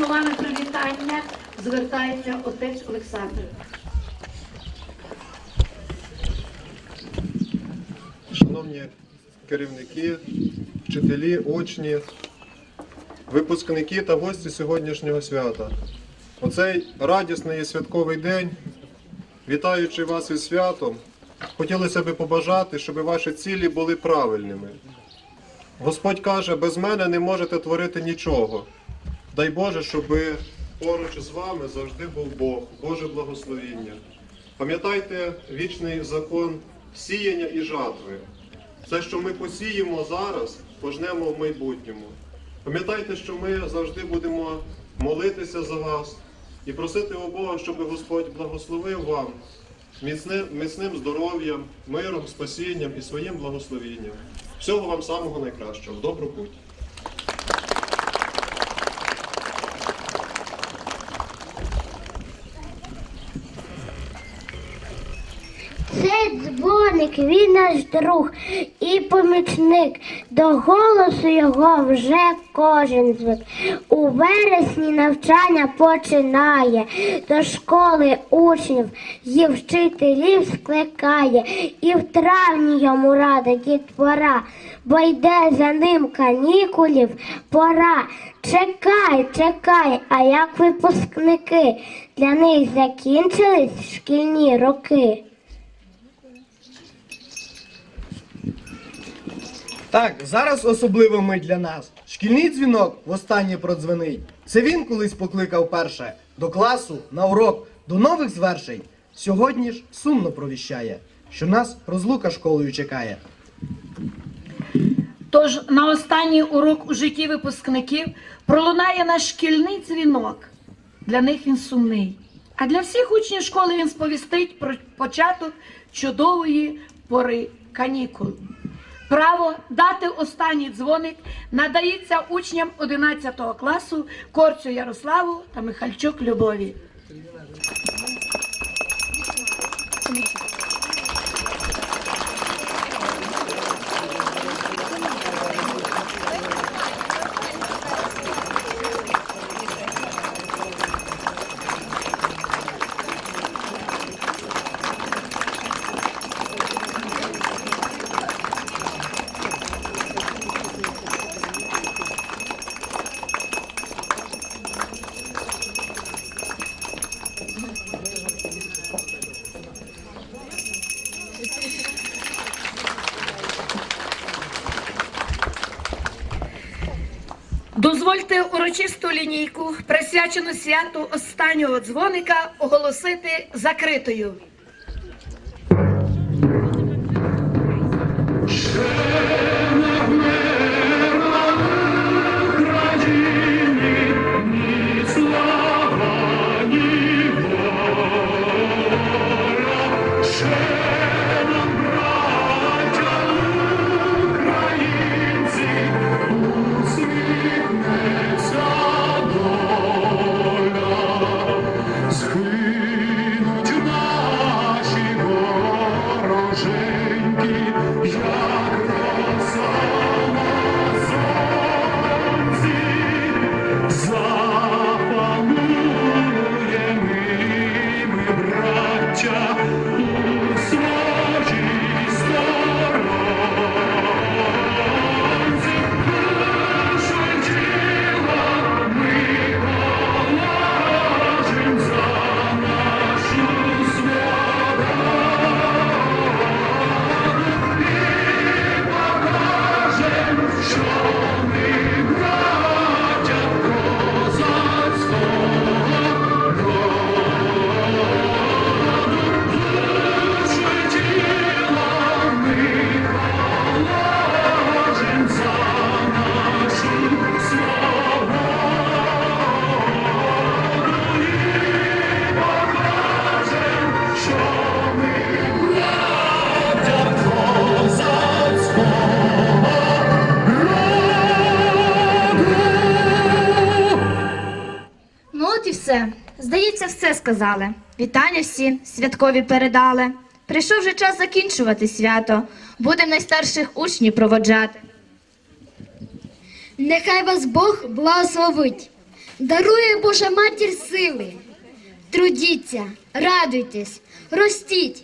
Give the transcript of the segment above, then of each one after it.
словами привітання звертається отець Олександр. Шановні керівники, вчителі, учні, випускники та гості сьогоднішнього свята. Оцей радісний і святковий день, вітаючи вас із святом, хотілося би побажати, щоб ваші цілі були правильними. Господь каже, без мене не можете творити нічого. Дай Боже, щоб поруч з вами завжди був Бог, Боже благословіння. Пам'ятайте вічний закон сіяння і жатви. Все, що ми посіємо зараз, пожнемо в майбутньому. Пам'ятайте, що ми завжди будемо молитися за вас і просити у Бога, щоб Господь благословив вам міцним, міцним здоров'ям, миром, спасінням і своїм благословінням. Всього вам самого найкращого. В добру путь. Цей дзвоник, він наш друг і помічник. До голосу його вже кожен звик. У вересні навчання починає, до школи учнів і вчителів скликає, і в травні йому рада дітвора, бо йде за ним канікулів пора. Чекай, чекай, а як випускники? Для них закінчились шкільні роки. Так, зараз особливо мить для нас. Шкільний дзвінок востаннє продзвенить. Це він колись покликав перше до класу, на урок, до нових звершень. Сьогодні ж сумно провіщає, що нас розлука школою чекає. Тож на останній урок у житті випускників пролунає наш шкільний дзвінок. Для них він сумний. А для всіх учнів школи він сповістить про початок чудової пори канікул. Право дати останній дзвоник надається учням 11 класу Корцю Ярославу та Михальчук Любові. Дозвольте урочисту лінійку, присвячену святу останнього дзвоника, оголосити закритою. need сказали. Вітання всі святкові передали. Прийшов вже час закінчувати свято. Будемо найстарших учнів проводжати. Нехай вас Бог благословить. дарує Божа матір сили. Трудіться, радуйтесь, ростіть,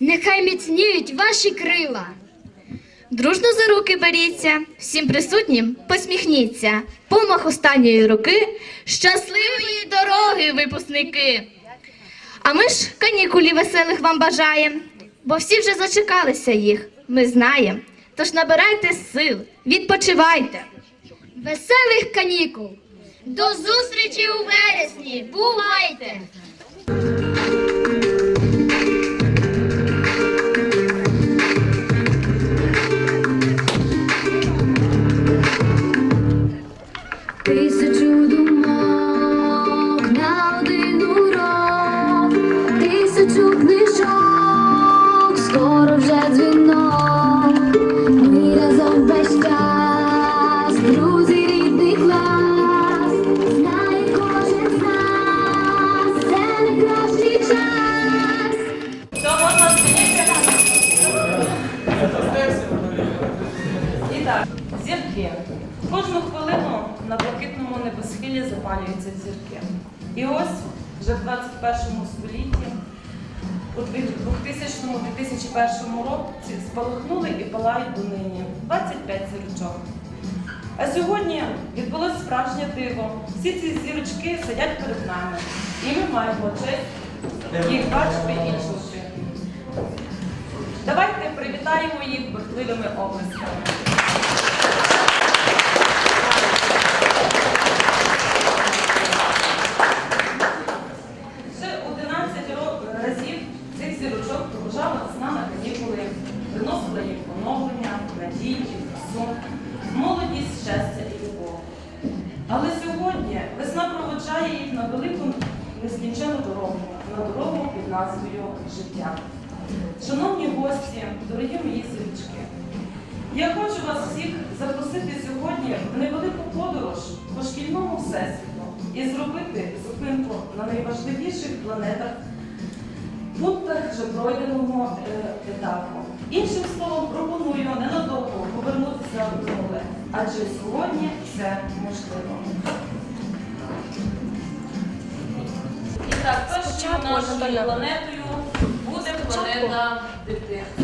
нехай міцніють ваші крила. Дружно за руки беріться, всім присутнім посміхніться. Помах останньої руки, щасливої дороги, випускники. А ми ж канікулів веселих вам бажаєм, бо всі вже зачекалися їх, ми знаємо. Тож набирайте сил, відпочивайте. Веселих канікул! До зустрічі у вересні! Бувайте! Тисячу їх бачити і чути. Давайте привітаємо їх бурхливими облисками. Ще 11 ро- разів цих зірочок проважала весна на канікули, приносила їм оновлення, надії, красу, молодість, щастя і любов. Але сьогодні весна проводжає їх на велику нескінчену дорогу, на дорогу під назвою життя. Шановні гості, дорогі мої зірочки, я хочу вас всіх запросити сьогодні в невелику подорож по шкільному всесвіту і зробити зупинку на найважливіших планетах, пунктах вже пройденого е, етапу. Іншим словом, пропоную ненадовго повернутися в минуле, адже сьогодні це можливо. І так, першою нашою планетою буде планета дитинства.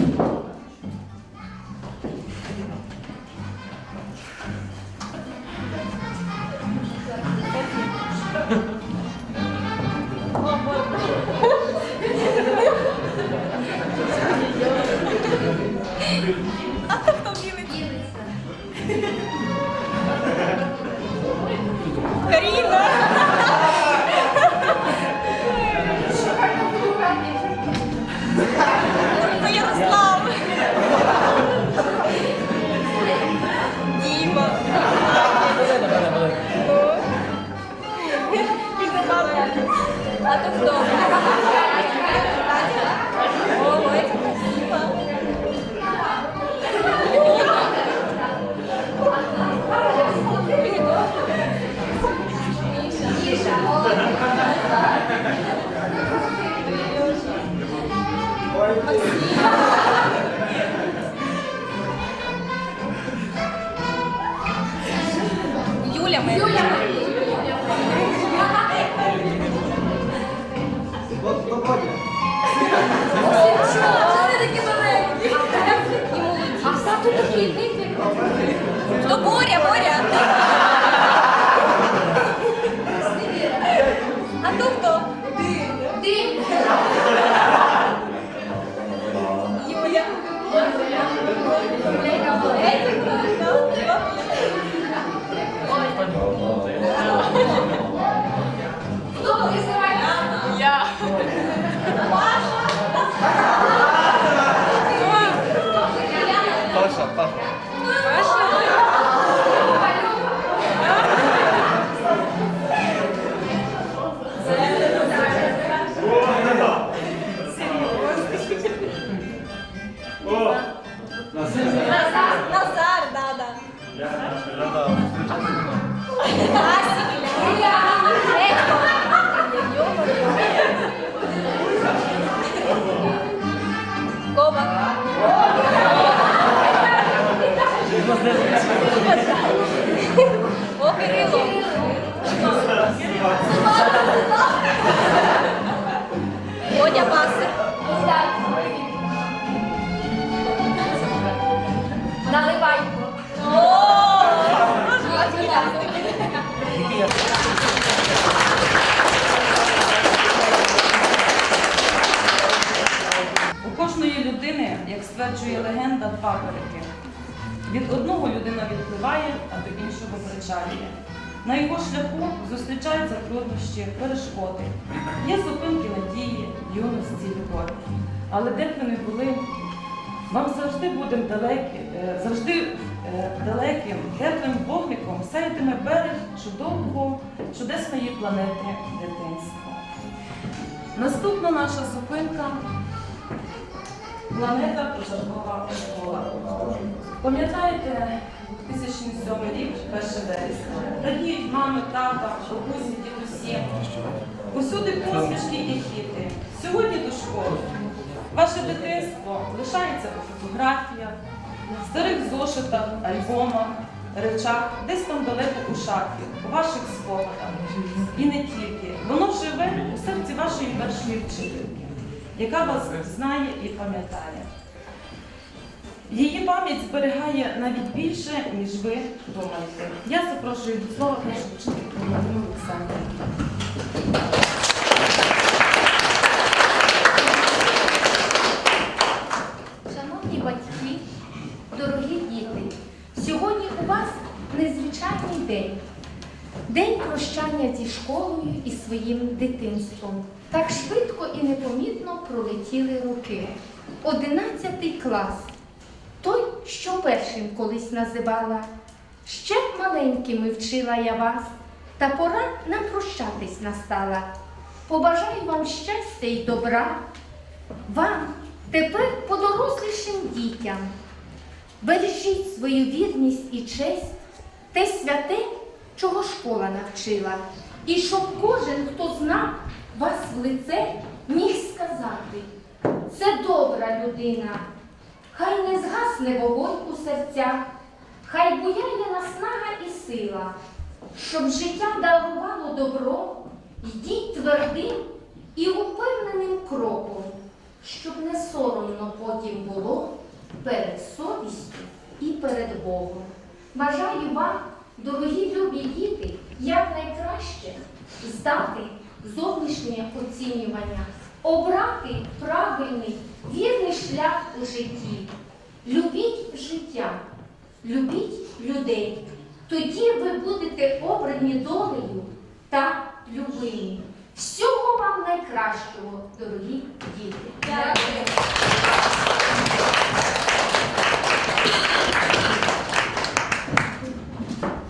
Паперики. Від одного людина відпливає, а до іншого причалює. На його шляху зустрічаються труднощі, перешкоди. Є зупинки надії, юності, любові. Але де б ви не були, вам завжди будемо далекі, е, завжди е, далеким, теплим вогником сяятиме берег чудового, чудесної планети дитинства. Наступна наша зупинка планета Пожаркова школа. Пам'ятаєте 2007 рік, 1 вересня? Радіють мами, тата, бабусі, дідусі. Усюди посмішки і квіти. Сьогодні до школи. Ваше дитинство лишається у фотографіях, старих зошитах, альбомах, речах, десь там далеко у шафі, у ваших спогадах. І не тільки. Воно живе у серці вашої першої вчительки, яка вас знає і пам'ятає. Її пам'ять зберігає навіть більше, ніж ви думаєте. Я запрошую до слова першу вчительку Марину Олександрівну. Шановні батьки, дорогі діти, сьогодні у вас незвичайний день. День прощання зі школою і своїм дитинством. Так швидко і непомітно пролетіли роки. Одинадцятий клас. Той, що першим колись називала. Ще маленькими вчила я вас, та пора нам прощатись настала. Побажаю вам щастя й добра, вам тепер подорослішим дітям. Бережіть свою вірність і честь, те святе, чого школа навчила. І щоб кожен, хто знав вас в лице, міг сказати, це добра людина. Хай не згасне вогонь у серцях, хай буяє наснага і сила, щоб життя дарувало добро, йдіть твердим і упевненим кроком, щоб не соромно потім було перед совістю і перед Богом. Бажаю вам, дорогі любі діти, якнайкраще здати зовнішнє оцінювання, обрати правильний, вірний шлях у житті. Любіть життя, любіть людей. Тоді ви будете обрані долею та любимі. Всього вам найкращого, дорогі діти.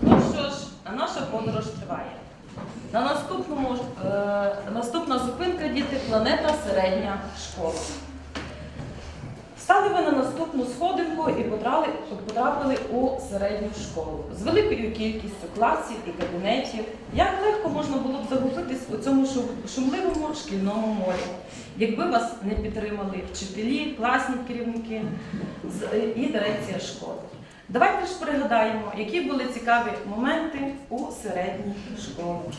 Ну що ж, а наша подорож триває. На наступному, е, наступна зупинка діти планета середня школа. Стали ви на наступну сходинку і потрапили у середню школу з великою кількістю класів і кабінетів. Як легко можна було б загубитись у цьому шумливому шкільному морі, якби вас не підтримали вчителі, класні керівники і дирекція школи. Давайте ж пригадаємо, які були цікаві моменти у середній школі.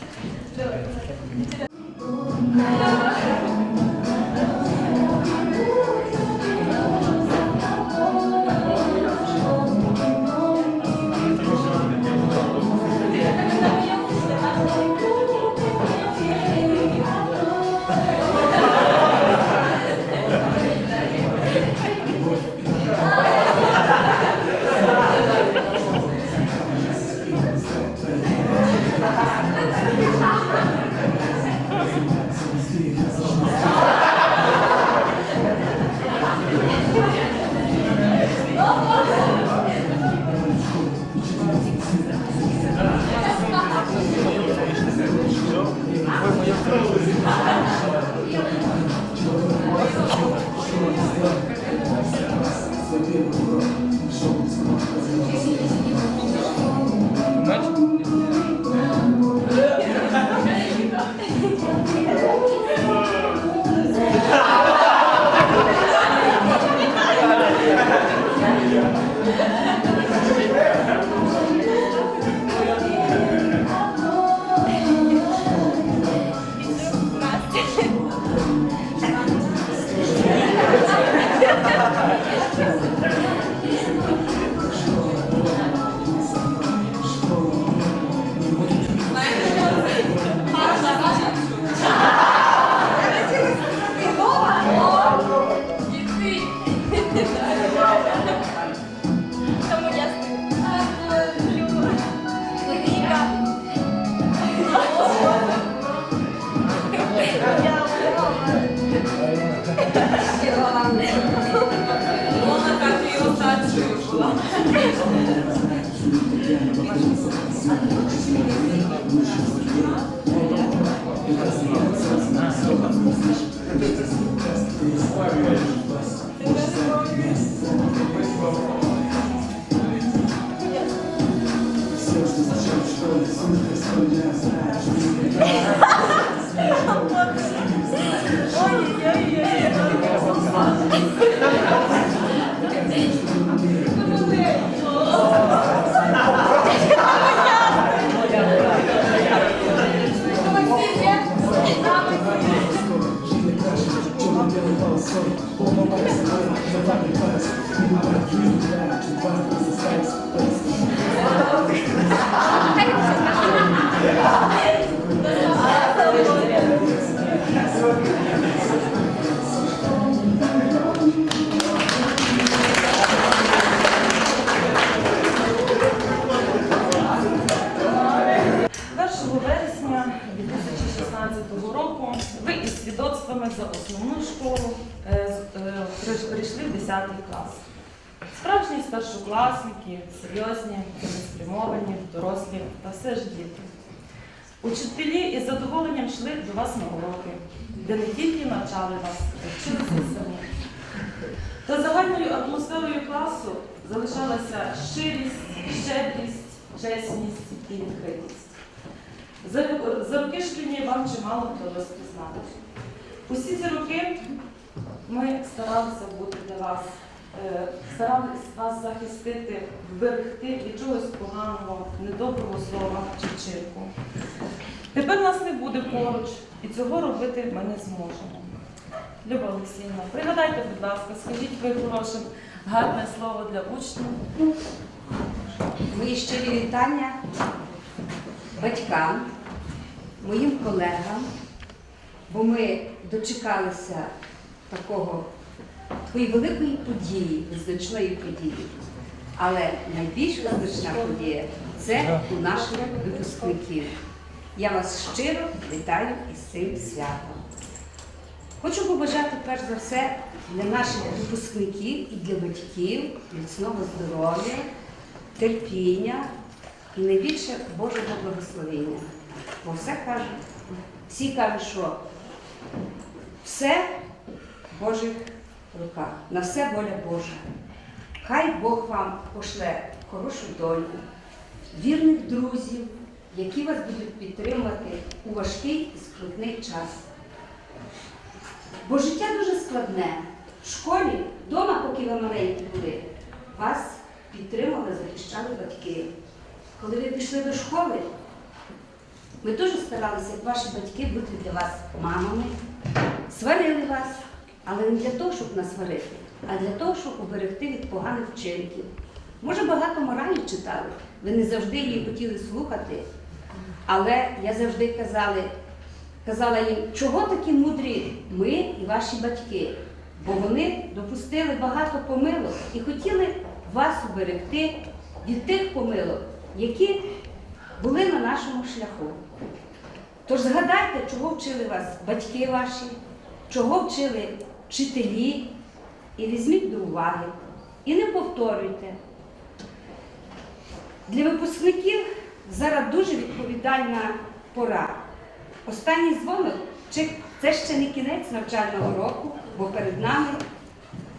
1 ви із свідоцтвами за основну школу е, е, прийшли в 10 клас. Справжні старшокласники, серйозні, цілеспрямовані, дорослі та все ж діти. Учителі із задоволенням йшли до вас на уроки, де не тільки навчали вас, а вчилися самі. Та загальною атмосферою класу залишалася щирість, щедрість, чесність і відкритість. За, ру- роки шкільні вам чимало хто вдалося пізнати. Усі ці роки ми старалися бути для вас, е, старалися вас захистити, вберегти від чогось поганого, недоброго слова чи вчинку. Тепер нас не буде поруч, і цього робити ми не зможемо. Люба Олексійовна, пригадайте, будь ласка, скажіть ви хороше, гарне слово для учнів. Мої щирі вітання батькам, моїм колегам, бо ми дочекалися такого, такої великої події, визначної події. Але найбільш визначна подія це у наших випускників. Я вас щиро вітаю із цим святом. Хочу побажати перш за все для наших випускників і для батьків міцного здоров'я, терпіння і найбільше Божого благословення. Бо все кажуть, всі кажуть, що все в Божих руках, на все воля Божа. Хай Бог вам пошле хорошу долю, вірних друзів, які вас будуть підтримувати у важкий і скрутний час. Бо життя дуже складне. В школі, вдома, поки ви маленькі були, вас підтримали, захищали батьки. Коли ви пішли до школи, ми дуже старалися, як ваші батьки, бути для вас мамами, сварили вас, але не для того, щоб насварити, а для того, щоб уберегти від поганих вчинків. Може, багато моралі читали, ви не завжди її хотіли слухати, але я завжди казала, казала їм, чого такі мудрі ми і ваші батьки, бо вони допустили багато помилок і хотіли вас уберегти від тих помилок, які були на нашому шляху. Тож згадайте, чого вчили вас батьки ваші, чого вчили вчителі, і візьміть до уваги, і не повторюйте. Для випускників зараз дуже відповідальна пора. Останній дзвоник це ще не кінець навчального року, бо перед нами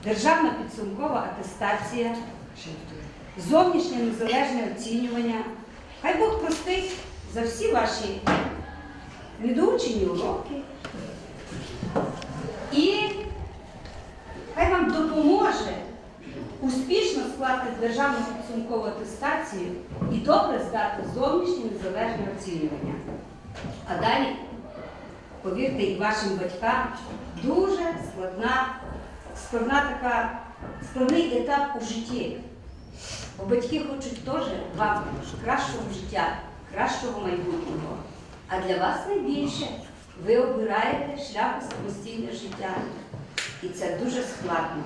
державна підсумкова атестація, зовнішнє незалежне оцінювання. Хай Бог простить за всі ваші недоучені уроки. І хай вам допоможе успішно склати державну підсумкову атестацію і добре здати зовнішнє незалежне оцінювання. А далі, повірте, і вашим батькам дуже складна, складна така, складний етап у житті. Бо батьки хочуть теж вам кращого життя, кращого майбутнього. А для вас найбільше ви обираєте шлях у самостійне життя. І це дуже складно.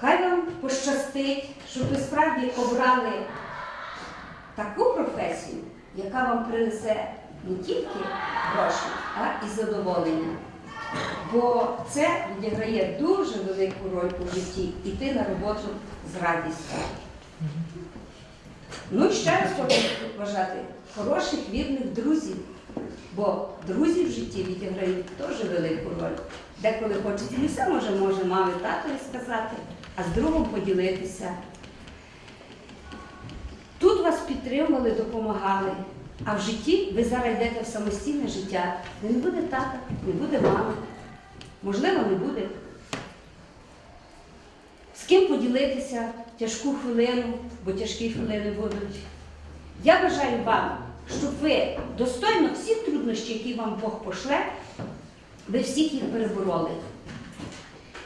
Хай вам пощастить, щоб ви справді обрали таку професію, яка вам принесе не тільки гроші, а і задоволення. Бо це відіграє дуже велику роль у житті йти на роботу з радістю. Ну і ще раз хочу побажати хороших, вірних друзів. Бо друзі в житті відіграють теж велику роль. Деколи хочеться не все може, може мамі, татові сказати, а з другом поділитися. Тут вас підтримували, допомагали. А в житті ви зараз йдете в самостійне життя. Не буде тата, не буде мами. Можливо, не буде. З ким поділитися тяжку хвилину, бо тяжкі хвилини будуть. Я бажаю вам, щоб ви достойно всіх труднощів, які вам Бог пошле, ви всіх їх перебороли.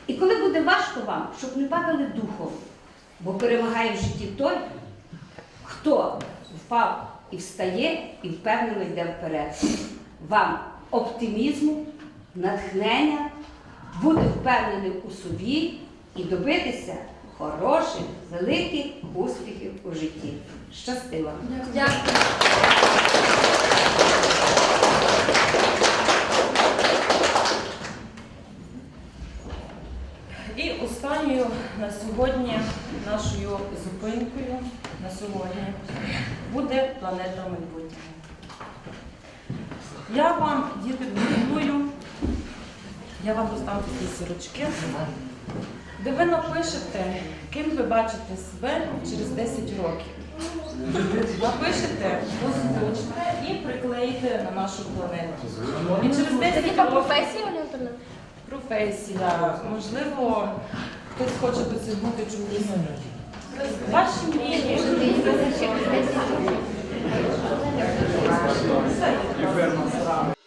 І коли буде важко вам, щоб не падали духом, бо перемагає в житті той, хто впав і встає, і впевнено йде вперед. Вам оптимізму, натхнення, бути впевненим у собі і добитися хороших, великих успіхів у житті. Щасти вам! І останньою на сьогодні нашою зупинкою на сьогодні буде планета майбутнього. Я вам, діти, пропоную, я вам доставлю такі сірочки, де ви напишете, ким ви бачите себе через 10 років. Напишете, озвучте і приклеїте на нашу планету. І через 10 років професія, професія, можливо, хтось хоче досягнути чогось. Ваші мрії. Коли